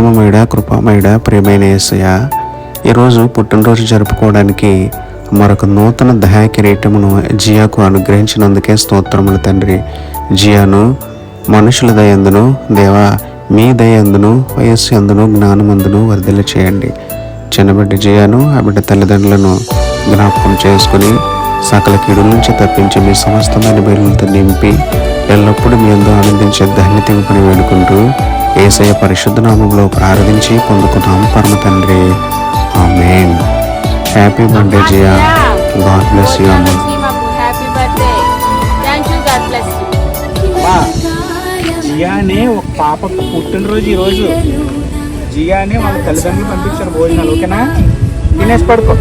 ప్రేమమేడ కృపామేడ ప్రేమైన యేసయ్య. ఈరోజు పుట్టినరోజు జరుపుకోవడానికి మరొక నూతన దయా కిరీటమును జియాకు అనుగ్రహించినందుకే స్తోత్రములు తండ్రి. జియాను మనుషుల దయందును దేవా మీ దయందును వయస్సు అందును జ్ఞానమందును వర్ధిల్ల చేయండి. చిన్నబిడ్డ జియాను ఆ బిడ్డ తల్లిదండ్రులను జ్ఞాపకం చేసుకుని సకల కీడు నుంచి తప్పించి మీ సమస్తమైన బయలులతో నింపి ఎల్లప్పుడూ మీ అందరూ ఆనందించే ధన్యత ఇవ్వని వేడుకుంటూ ఏసయ పరిశుద్ధ నామంలో ప్రార్థించి పొందుకున్నాం పరమ తండ్రి. Amen. Happy birthday Jiya God bless you అమ్మ జియానే ఒక పాప పుట్టినరోజు ఈరోజు. జియానే వాళ్ళ తల్లిదండ్రులు పంపించారు భోజనాలు ఓకేనా? తినేసి పడుకో.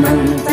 கமல்